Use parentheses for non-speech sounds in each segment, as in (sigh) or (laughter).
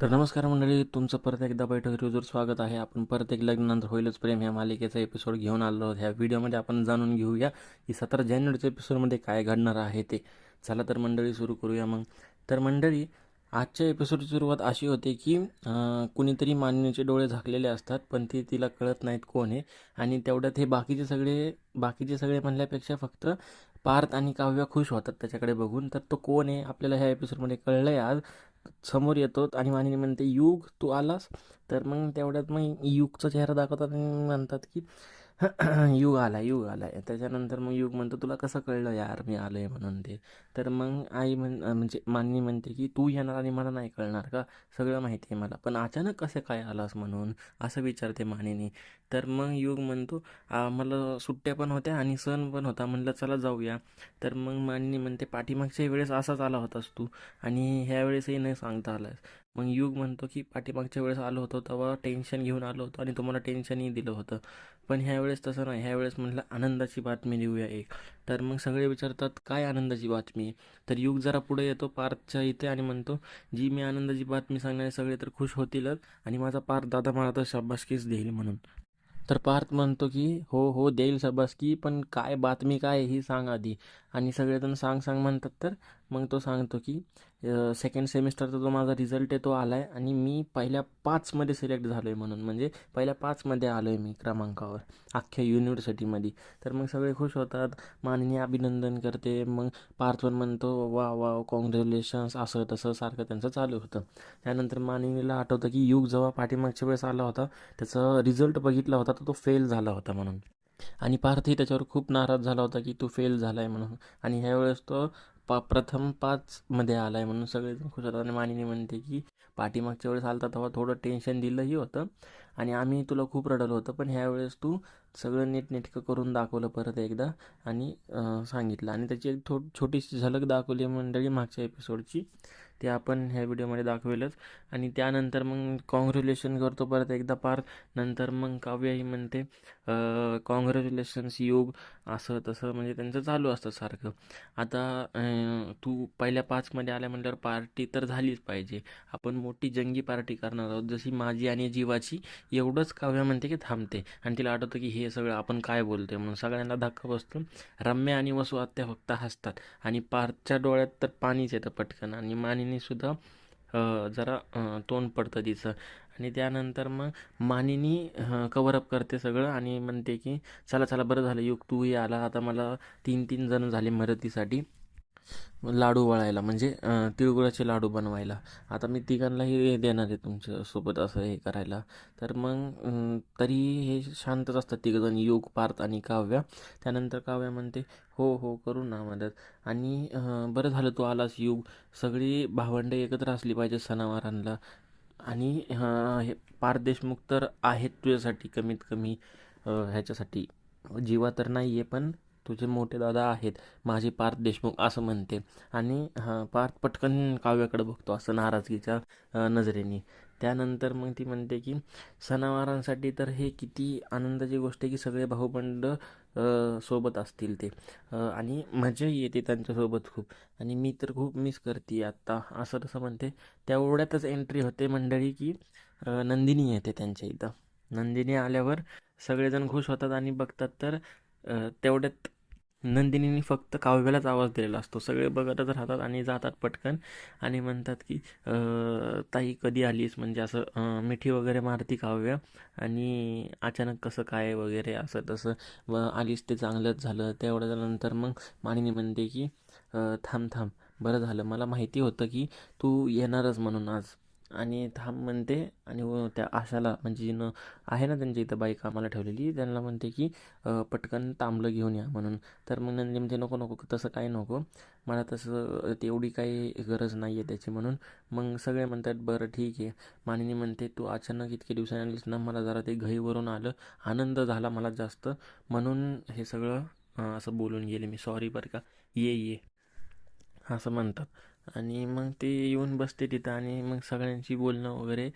तर नमस्कार मंडळी तुमचं परत एकदा बैठक रिव्ह्यूवर स्वागत आहे. आपण परत एक लग्नानंतर होईलच प्रेम ह्या मालिकेचा एपिसोड घेऊन आलो आहोत. ह्या व्हिडिओमध्ये आपण जाणून घेऊया की सतरा जानेवारीच्या एपिसोडमध्ये काय घडणार आहे ते. चला तर मंडळी सुरू करूया मग. तर मंडळी आजच्या एपिसोडची सुरुवात अशी होते की कुणीतरी मानिनीचे डोळे झाकलेले असतात पण ते तिला कळत नाहीत कोण आहे. आणि तेवढ्यात हे बाकीचे सगळे बाकीचे सगळे म्हणल्यापेक्षा फक्त पार्थ आणि काव्य खुश होतात त्याच्याकडे बघून. तर तो कोण आहे आपल्याला ह्या एपिसोडमध्ये कळलं आहे आज. समोर येतो आणि मानिनी म्हणते युग तू आलास? तर मग तेवढ्यात मग युगचा चेहरा दाखवतात आणि म्हणतात की (clears throat) युग आला युग आला आहे त्याच्यानंतर मग युग म्हणतो तुला कसं कळलं यार मी आलो आहे म्हणून ते? तर मग आई म्हण म्हणजे मानिनी म्हणते की तू येणार आणि मला नाही कळणार का? सगळं माहिती आहे मला पण अचानक कसं काय आलास म्हणून? असं विचारते मानिनी. तर मग युग म्हणतो मला सुट्ट्या पण होत्या आणि सण पण होता म्हणलं चला जाऊया. तर मग मानिनी म्हणते पाठीमागच्या वेळेस असाच आला होतास तू आणि ह्या वेळेसही नाही सांगता आलास मग युग म्हणतो की पाठीमागच्या वेळेस आलो होतो तेव्हा टेन्शन घेऊन आलो होतो आणि तुम्हाला टेन्शनही दिलं होतं. पण ह्यावेळेस तसं नाही. ह्यावेळेस म्हटलं आनंदाची बातमी देऊया एक. तर मग सगळे विचारतात काय आनंदाची बातमी? तर युग जरा पुढे येतो पार्थच्या इथे आणि म्हणतो जी मी आनंदाची बातमी सांगणारे सगळे तर खुश होतीलच आणि माझा पार्थ दादा मला तर शाबासकीच देईल म्हणून. तर पार्थ म्हणतो की हो हो देईल शाबासकी पण काय बातमी काय ही सांग आधी. आणि सगळेजण सांग सांग म्हणतात तर. मग तो सांगतो की सेकंड सेमिस्टरचा जो माझा रिझल्ट आहे तो आला आहे आणि मी पहिल्या पाचमध्ये सिलेक्ट झालो आहे म्हणून. म्हणजे पहिल्या पाचमध्ये आलो आहे मी क्रमांकावर अख्ख्या युनिव्हर्सिटीमध्ये तर मग सगळे खुश होतात. माननीय अभिनंदन करते. मग पार्थवन म्हणतो वा वा कॉंग्रॅच्युलेशन्स असं तसं सारखं त्यांचं चालू होतं. त्यानंतर मानिनीला आठवतं की युग जेव्हा पाठीमागच्या वेळेस आला होता त्याचा रिझल्ट बघितला होता तर तो फेल झाला होता म्हणून. आणि पार्थही त्याच्यावर खूप नाराज झाला होता की तू फेल झाला आहे म्हणून. आणि ह्यावेळेस तो पा प्रथम पाचमध्ये आला आहे म्हणून सगळेजण खुश होतात. आणि मानिनी म्हणते की पाठीमागच्या वेळेस आलता तेव्हा थोडं टेन्शन दिलंही होतं. आणि आम्ही तुला खूप रडलं होतं. पण ह्यावेळेस तू सगळं नीटनेटकं करून दाखवलं परत एकदा आणि सांगितलं. आणि त्याची एक थो छोटीशी झलक दाखवली मंडळी मागच्या एपिसोडची ते आपण ह्या व्हिडिओमध्ये दाखवेलच. आणि त्यानंतर मग कॉंग्रॅच्युलेशन करतो परत एकदा पार. नंतर मग काव्याही म्हणते कॉंग्रॅच्युलेशन्स योग असं तसं म्हणजे त्यांचं चालू असतं सारखं. आता तू पहिल्या पाचमध्ये आल्या म्हटल्यावर पार्टी तर झालीच पाहिजे. आपण मोठी जंगी पार्टी करणार आहोत. जशी माझी आणि जीवाची एवढंच काव्य म्हणते की थांबते. आणि तिला आठवतं की हे सगळं आपण काय बोलतोय म्हणून सगळ्यांना धक्का बसतो. रम्या आणि वसू आत्या फक्त हसतात. आणि पार्थच्या डोळ्यात तर पाणीच येतं पटकन. आणि मानिनीसुद्धा जरा तोंड पडतं तिचं. आणि त्यानंतर मग मानिनी कवरअप करते सगळं आणि म्हणते की चला चला बरं झालं युग तूही आला. आता मला तीन तीन जण झाले मदतीसाठी. लाडू वळायला म्हणजे तिळगुळाचे लाडू बनवायला. आता मी तिघांनाही देणार आहे तुमच्यासोबत असं हे करायला. तर मग तरी हे शांतच असतात तिघजण योग पार्थ आणि काव्या. त्यानंतर काव्या म्हणते हो हो करू ना मदत. आणि बरं झालं तू आलास युग. सगळी भावंडे एकत्र असली पाहिजे सणावारांना. आणि हे पार्थ देशमुख तर आहेत तुझ्यासाठी कमीत कमी. ह्याच्यासाठी. जीवा तर नाही आहे पण तुझे मोठे दादा आहेत माझे पार्थ देशमुख असं म्हणते. आणि पार्थ पटकन काव्याकडे बघतो असं नाराजगीच्या नजरेने. त्यानंतर मग ती म्हणते की सणावारांसाठी तर हे किती आनंदाची गोष्ट आहे की सगळे भाऊबंड सोबत असतील ते. आणि मजा येते त्यांच्यासोबत खूप. आणि मी तर खूप मिस करते आत्ता असं तसं म्हणते. तेवढ्यातच एंट्री होते मंडळी की नंदिनी येते त्यांच्या इथं. नंदिनी आल्यावर सगळेजण खुश होतात आणि बघतात तर तेवढ्यात नंदिनीने फक्त काव्यालाच आवाज दिलेला असतो. सगळे बघतच राहतात आणि जातात पटकन आणि म्हणतात की ताई कधी आलीस? म्हणजे असं मिठी वगैरे मारती काव्य आणि अचानक कसं काय वगैरे असं तसं व आलीस ते चांगलंच झालं. तेवढ्या नंतर मग मानिनी म्हणते की थांब थांब बरं झालं. मला माहिती होतं की तू येणारच म्हणून आज. आणि थांब म्हणते आणि त्या आशाला म्हणजे जिनं आहे ना त्यांच्या इथं बाई कामाला ठेवलेली त्यांना म्हणते की पटकन तांबलं घेऊन या म्हणून. तर मग नंदी म्हणते नको नको तसं काही नको. मला तसं तेवढी काही गरज नाही आहे त्याची म्हणून. मग सगळे म्हणतात बरं ठीक आहे. मानिनी म्हणते तू अचानक इतके दिवसांनी आलीस ना मला जरा ते घईवरून आलं. आनंद झाला मला जास्त. म्हणून हे सगळं असं बोलून गेले मी. सॉरी बरं का. ये ये. असं म्हणतात. आणि मग ते येऊन बसते तिथं आणि मग सगळ्यांशी बोलणं वगैरे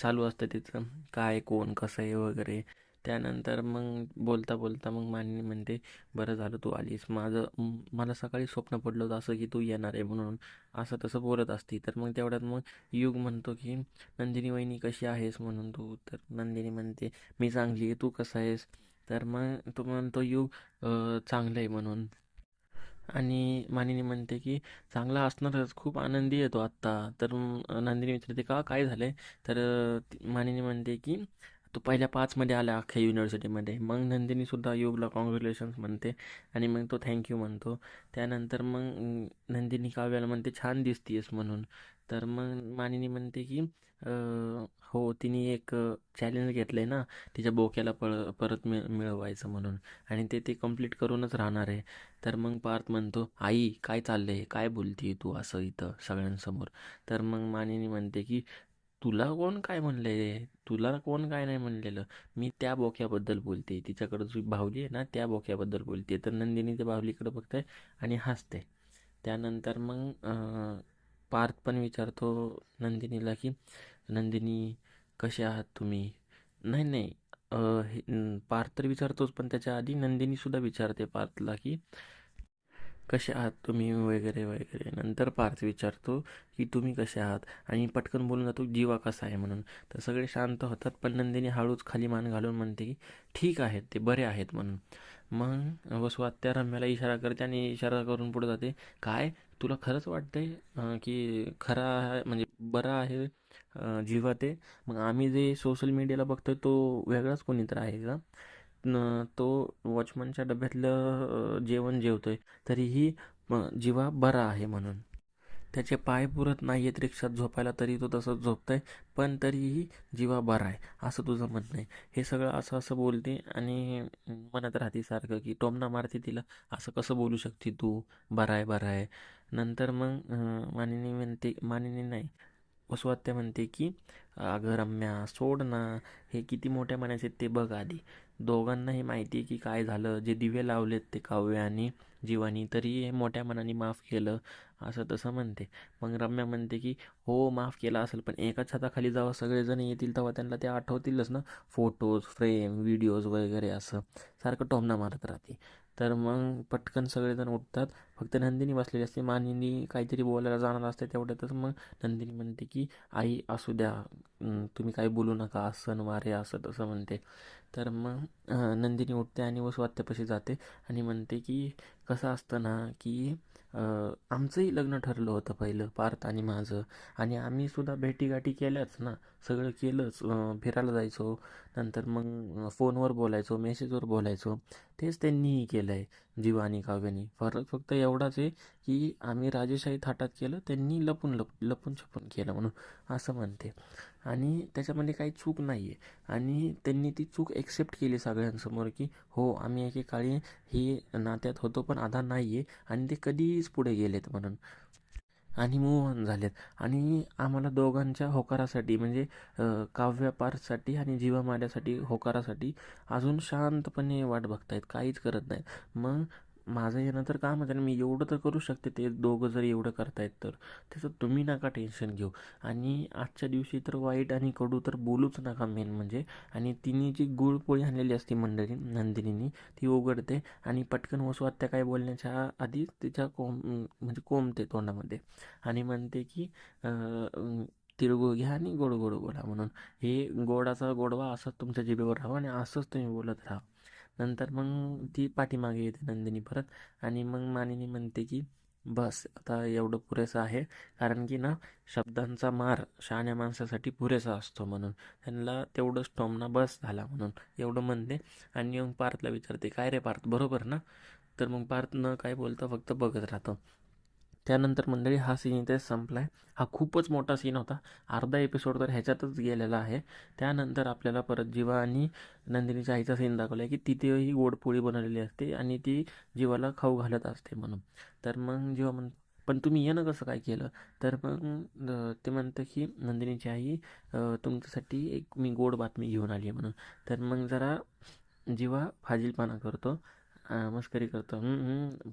चालू असतं तिथं. काय कोण कसं आहे वगैरे. त्यानंतर मग बोलता बोलता मग माननी म्हणते बरं झालं तू आलीस. माझं मला सकाळी स्वप्न पडलं होतं असं की तू येणार आहे म्हणून. असं तसं बोलत असती. तर मग तेवढ्यात मग युग म्हणतो की नंदिनी वहिनी कशी आहेस म्हणून तू? तर नंदिनी म्हणते मी चांगली आहे. तू कसा आहेस? तर मग तो म्हणतो युग चांगलं आहे म्हणून. आणि मानिनी म्हणते की चांगला असणारच खूप आनंदी येतो आत्ता. तर नंदिनी विचारते का? काय झालं आहे तर मानिनी म्हणते की तो पहिल्या पाचमध्ये आला अख्ख्या युनिव्हर्सिटीमध्ये मग नंदिनीसुद्धा युगला कॉंग्रॅच्युलेशन्स म्हणते आणि मग तो थँक्यू म्हणतो. त्यानंतर मग नंदिनी काव्याला म्हणते छान दिसतीयस म्हणून. तर मग मानिनी म्हणते की हो तिने एक चॅलेंज घेतलं आहे ना तिच्या बोक्याला पळ परत मिळ मिळवायचं म्हणून. आणि ते ते कंप्लीट करूनच राहणार आहे. तर मग पार्थ म्हणतो आई काय चाललं आहे काय बोलते तू असं इथं सगळ्यांसमोर? तर मग मानिनी म्हणते की तुला कोण काय म्हणलंय तुला कोण काय नाही म्हणलेलं? मी त्या बोक्याबद्दल बोलते तिच्याकडं जी बाहुली आहे ना त्या बोक्याबद्दल बोलते तर नंदिनी त्या बाहुलीकडे बघते आणि हसते त्यानंतर मग पार्थ पण विचारतो नंदिनीला की नंदिनी कसे आहात तुम्ही? नाही नाही. हे पार्थ तर विचारतोच पण त्याच्या आधी नंदिनीसुद्धा विचारते पार्थला की कसे आहात तुम्ही वगैरे वगैरे. नंतर पार्थ विचारतो की तुम्ही कसे आहात? आणि पटकन बोलून जातो जीवा कसा आहे? म्हणून. तर सगळे शांत होतात. पण नंदिनी हळूच खाली मान घालून म्हणते की ठीक आहेत ते बरे आहेत. म्हणून. मग वसू आत्या रम्याला इशारा करते आणि इशारा करून पुढे जाते काय? तुला खरंच वाटतंय आहे की खरा आहे म्हणजे बरा आहे जीवा ते? मग आम्ही जे सोशल मीडियाला बघतोय तो वेगळाच कोणीतरी आहे का? तो वॉचमनच्या डब्यातलं जेवण जेवण जेवतोय तरीही जीवा बरा आहे म्हणून. त्याचे पाय पुरत नाही आहेत रिक्षात झोपायला तरी तो तसंच झोपतोय पण तरीही जीवा बरा आहे असं तुझं म्हणणं आहे. हे सगळं असं असं बोलते आणि म्हणत राहते सारखं की टोमना मारते तिला असं कसं बोलू शकते तू? बरा आहे बरा आहे. नंतर मग मानिनी म्हणते मानिनी नाही वसुआत्या म्हणते की अगं रम्या सोड ना हे किती मोठ्या मनाचे ते बघ आधी. दोघांनाही माहिती आहे की काय झालं जे दिवे लावलेत ते काव्य आणि जीवानी तरी हे मोठ्या मनाने माफ केलं असं तसं म्हणते. मग रम्या म्हणते की हो माफ केला असेल पण एकाच छताखाली जेव्हा सगळेजण येतील तेव्हा त्यांना ते आठवतीलच ना? फोटोज फ्रेम व्हिडिओज वगैरे असं. सारखं टोमणा मारत राहते. तर मग पटकन सगळेजण उठतात. फक्त नंदिनी बसलेली असते. मानिनी काहीतरी बोलायला जाणार असते तेवढ्यातच. मग नंदिनी म्हणते की आई असू द्या. तुम्ही काही बोलू नका. असं वारे असं तसं म्हणते. तर मग नंदिनी उठते आणि वसवात्यापाशी जाते आणि म्हणते की कसं असतं ना की आमचंही लग्न ठरलं होतं पहिलं पार्थ आणि माझं. आणि आम्ही सुद्धा भेटीगाठी केल्याच ना सगळं केलंच. फिरायला जायचो नंतर मग फोनवर बोलायचो मेसेजवर बोलायचो. तेच त्यांनीही केलं आहे जीवा आणि काव्यानी. फरक फक्त एवढाच आहे की आम्ही राजेशाही थाटात केलं त्यांनी लपून लप लपून छपून केलं म्हणून. असं म्हणते. आणि त्याच्यामध्ये काही चूक नाही आहे आणि त्यांनी ती चूक एक्सेप्ट केली सगळ्यांसमोर की हो आम्ही एकेकाळी हे नात्यात होतो पण आता नाही आहे आणि ते कधीच पुढे गेलेत म्हणून. आणि मूव ऑन झालेत. आणि आम्हाला दोघांच्या होकारासाठी म्हणजे अ, आणि जीवामाऱ्यासाठी होकारासाठी अजून शांतपणे वाट बघतायत. काहीच करत नाहीत. मग माझं येणं तर काम आहे मी एवढं तर करू शकते ते दोघं जर एवढं करतायत तर. त्याचं तुम्ही नका टेन्शन घेऊ. आणि आजच्या दिवशी तर वाईट आणि कडू तर बोलूच नका मेन म्हणजे. आणि तिने जी गुळपोळी आणलेली असते मंडळी नंदिनीनी ती उघडते आणि पटकन वसू आत्या काय बोलण्याच्या आधी तिच्या कोम म्हणजे कोंबते तोंडामध्ये. आणि म्हणते की अं, तिळगुळ घ्या आणि गोड गोड बोला म्हणून. हे गोडाचा गोडवा असंच तुमच्या जिभेवर राहावं आणि असंच तुम्ही बोलत राहा. नंतर मग ती पाठीमागे येते नंदिनी परत आणि मग मानिनी म्हणते की बस आता एवढं पुरेसं आहे. कारण की ना शब्दांचा मार शहाण्या माणसासाठी पुरेसा असतो म्हणून. त्यांना तेवढंच टोमना बस झाला म्हणून. एवढं म्हणते आणि मग पार्थला विचारते काय रे पार्थ? बरोबर ना? तर मग पार्थ न काय बोलता फक्त बघत राहतो. त्यानंतर मंडळी हा सीन इथे संपलाय. हा खूपच मोठा सीन होता. अर्धा एपिसोड तर ह्याच्यातच गेलेला आहे. त्यानंतर आपल्याला परत जीवा आणि नंदिनीच्या आईचा सीन दाखवला आहे की तिथेही गोडपोळी बनवलेली असते आणि ती जीवाला खाऊ घालत असते म्हणून. तर मग जीवा म्हण पण तुम्ही येणं कसं काय केलं? तर मग ते म्हणतं की नंदिनीची आई तुमच्यासाठी एक मी गोड बातमी घेऊन आली आहे म्हणून. तर मग जरा जीवा फाजीलपणा करतो. मस्करी करतो.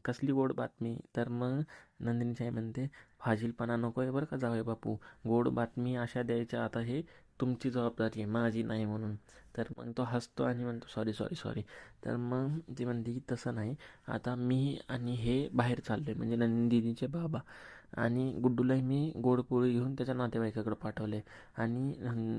कसली गोड बातमी? तर मग नंदिनीची आई म्हणते फाजीलपणा नको आहे बरं का जावई बापू? गोड बातमी अशा द्यायच्या आता हे तुमची जबाबदारी आहे माझी नाही म्हणून. तर मग तो हसतो आणि म्हणतो सॉरी सॉरी सॉरी. तर मग ती म्हणते की तसं नाही. आता मी आणि हे बाहेर चाललो आहे म्हणजे नंदिनीचे बाबा. आणि गुड्डूलाही मी गोड पोळी घेऊन त्याच्या नातेवाईकाकडे पाठवले. आणि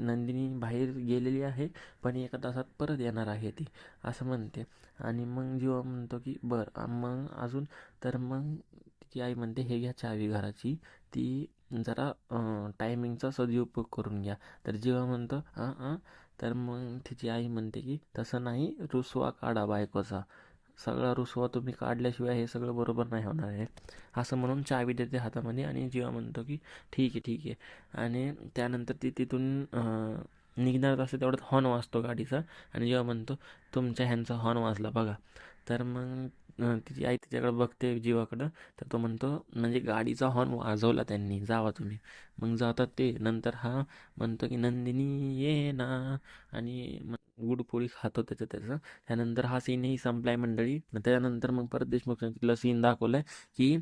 नंदिनी बाहेर गेलेली आहे पण एका तासात परत येणार आहे ती असं म्हणते. आणि मग जीवा म्हणतो की बरं मग अजून तर मग तिची आई म्हणते हे घ्या चावी घराची ती जरा टायमिंगचा सदुपयोग करून घ्या. तर जेव्हा म्हणतो हां हां तर मग तिची आई म्हणते की तसं नाही रुसवा काढा बायकोचा. सगळा रुसवा तुम्ही काढल्याशिवाय हे सगळं बरोबर नाही होणार आहे. असं म्हणून चावी देते हातामध्ये आणि जीवा म्हणतो की ठीक आहे ठीक आहे. आणि त्यानंतर ती तिथून निघणार असते तेवढ्यात हॉर्न वाजतो गाडीचा आणि जेव्हा म्हणतो तुमच्या ह्यांचा हॉर्न वाजला बघा. तर मग तिची आई तिच्याकडे बघते जीवाकडं तर तो म्हणतो म्हणजे गाडीचा हॉर्न वाजवला त्यांनी जावा तुम्ही. मग जातात ते. नंतर हा म्हणतो की नंदिनी ये ना. आणि मग गुडपोळी खातो त्याचं त्याचं. त्यानंतर हा सीनही संपलाय मंडळी. त्यानंतर मग परत देशमुख तिथला सीन दाखवलाय की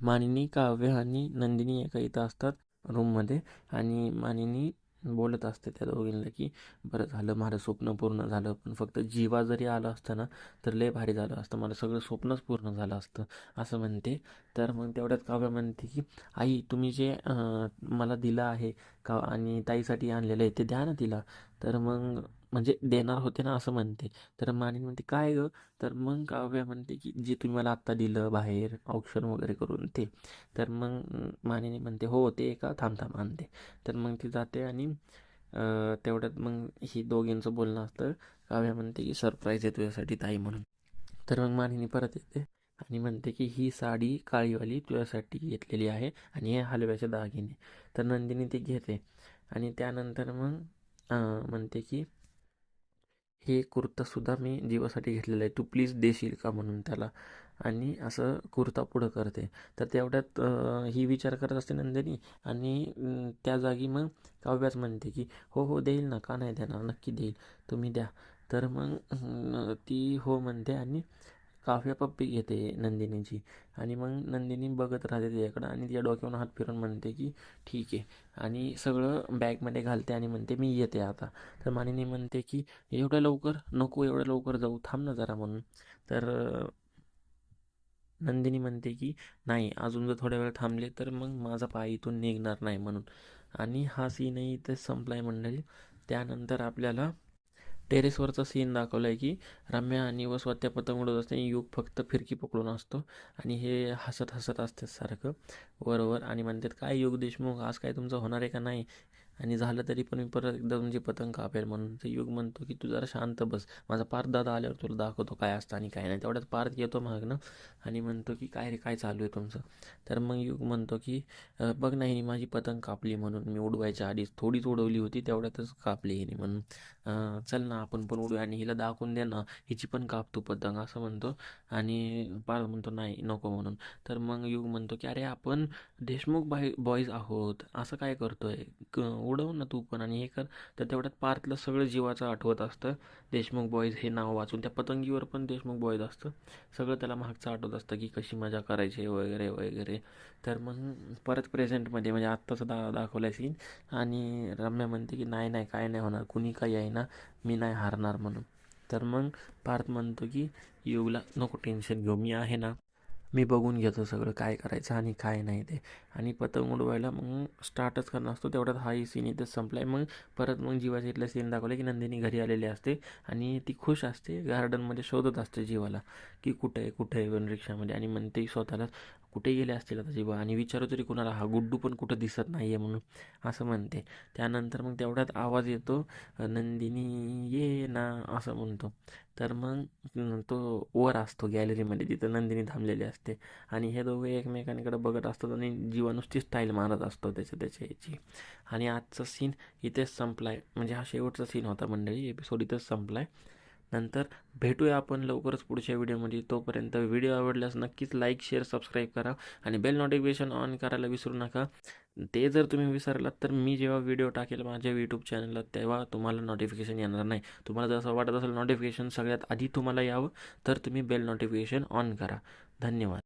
मानिनी काव्य आणि नंदिनी एका इथं असतात रूममध्ये आणि मानिनी बोलत असते त्या दोघींना की बरं झालं माझं स्वप्न पूर्ण झालं पण फक्त जीवा जरी आलं असतं ना तर लय भारी झालं असतं. मला सगळं स्वप्नच पूर्ण झालं असतं असं म्हणते. तर मग तेवढ्यात काव्य म्हणते की आई तुम्ही जे मला दिलं आहे का आणि ताईसाठी आणलेलं आहे ते द्या ना तिला. तर मग म्हणजे देणार होते ना असं म्हणते. तर मानिनी म्हणते काय गं? तर मग काव्य म्हणते की जे तुम्ही मला आत्ता दिलं बाहेर औक्षण वगैरे करून ते. तर मग मानिनी म्हणते हो ते एका थांब थांब आणते तर मग ती जाते आणि तेवढ्यात मग ही दोघींचं बोलणं असतं. काव्या म्हणते की सरप्राईज आहे तुझ्यासाठी ताई म्हणून. तर मग मानिनी परत येते आणि म्हणते की ही साडी काळीवाली तुझ्यासाठी घेतलेली आहे आणि हे हलव्याचे दागिने. तर नंदिनी ती घेते आणि त्यानंतर मग म्हणते की हे कुर्तासुद्धा मी जीवासाठी घेतलेलं आहे. तू प्लीज देशील का म्हणून त्याला? आणि असं कुर्ता पुढं करते. तर तेवढ्यात ही विचार करत असते नंदिनी आणि त्या जागी मग काव्याच म्हणते की हो हो देईल ना का नाही देणार? नक्की देईल. तुम्ही द्या. तर मग ती हो म्हणते आणि काफ्या पप्पी घेते नंदिनीची. आणि मग नंदिनी बघत राहते त्याच्याकडं आणि तिच्या डोक्यावरून हात फिरून म्हणते की ठीक आहे. आणि सगळं बॅगमध्ये घालते आणि म्हणते मी येते आता. तर मानिनी म्हणते की एवढ्या लवकर? नको एवढ्या लवकर जाऊ. थांब ना जरा म्हणून. तर नंदिनी म्हणते की नाही अजून जर थोड्या वेळ थांबले तर मग माझा पाय इथून निघणार नाही म्हणून. आणि हा सीनही इथे संपलाय मंडळी. त्यानंतर आपल्याला टेरेसवरचा सीन दाखवला आहे की रम्या आणि व स्वत्या पतंग उडत असते युग फक्त फिरकी पकडून असतो आणि हे हसत हसत असते सारखं. बरोबर आणि म्हणतात काय युग देशमुख? आज काय तुमचं होणार आहे का नाही? आणि झालं तरी पण मी परत एकदा तुमची म्हणजे पतंग कापेल म्हणून तर युग म्हणतो की तू जरा शांत बस. माझा पार्थ दादा आल्यावर तुला दाखवतो काय असतं आणि काय नाही. तेवढ्यात पार्थ येतो मागणं आणि म्हणतो की काय रे काय चालू आहे तुमचं? तर मग युग म्हणतो की बघ नाही हिने माझी पतंग कापली म्हणून. मी उडवायच्या आधीच थोडीच उडवली होती तेवढ्यातच कापली हिने म्हणून. चल ना आपण पण उडूया आणि हिला दाखवून दे ना हिची पण काप तू पतंग असं म्हणतो. आणि पार्थ म्हणतो नाही नको म्हणून. तर मग युग म्हणतो की अरे आपण देशमुख बाय बॉईज आहोत. असं काय करतोय? क उडव ना तू पण आणि हे कर. तर तेवढ्यात पार्थला सगळं जीवाचं आठवत असतं. देशमुख बॉईज हे नाव वाचून त्या पतंगीवर पण देशमुख बॉईज असतं. सगळं त्याला मागचं आठवत असतं की कशी मजा करायची वगैरे वगैरे. तर मग परत प्रेझेंटमध्ये म्हणजे आत्ताचं दा दाखवलं सीन आणि रम्या म्हणते की नाही नाही काय नाही होणार. कुणी काही आहे ना मी नाही हारणार म्हणून. तर मग पार्थ म्हणतो की युगला नको टेन्शन घेऊ. मी आहे ना मी बघून घेतो सगळं काय करायचं आणि काय नाही ते. आणि पतंग उडवायला मग स्टार्टच करणं असतो. तेवढ्यात हाही सीन इथेच संपलाय. मग परत मग जीवाच्या इथलं सीन दाखवलं की नंदिनी घरी आलेली असते आणि ती खुश असते. गार्डनमध्ये शोधत असते जीवाला की कुठे आहे कुठे आहे पण रिक्षामध्ये आणि म्हणते स्वतःला कुठे गेले असतील आता जीवा? आणि विचारू तरी कुणाला? हा गुड्डू पण कुठं दिसत नाही आहे म्हणून असं म्हणते. त्यानंतर मग तेवढ्यात आवाज येतो नंदिनी ये ना असं म्हणतो. तर मग तो वर असतो गॅलरीमध्ये तिथं नंदिनी थांबलेली असते. आणि हे दोघे एकमेकांकडे बघत असतात आणि जीवा नुसती स्टाईल मारत असतो त्याच्या त्याच्या याची. आणि आजचा सीन इथेच संपलाय. म्हणजे हा शेवटचा सीन होता मंडळी एपिसोड इथेच संपलाय. नंतर भेटूया आपण लवकरच पुढच्या व्हिडिओमध्ये तोपर्यंत व्हिडिओ आवडल्यास नक्कीच लाईक शेअर सबस्क्राईब करा. आणि बेल नोटिफिकेशन ऑन करायला विसरू नका. ते जर तुम्ही विसरलात तर मी जेव्हा व्हिडिओ टाकेल माझ्या यूट्यूब चॅनलला तेव्हा तुम्हाला नोटिफिकेशन येणार नाही. तुम्हाला जसं वाटत असेल नोटिफिकेशन सगळ्यात आधी तुम्हाला यावं तर तुम्ही बेल नोटिफिकेशन ऑन करा. धन्यवाद.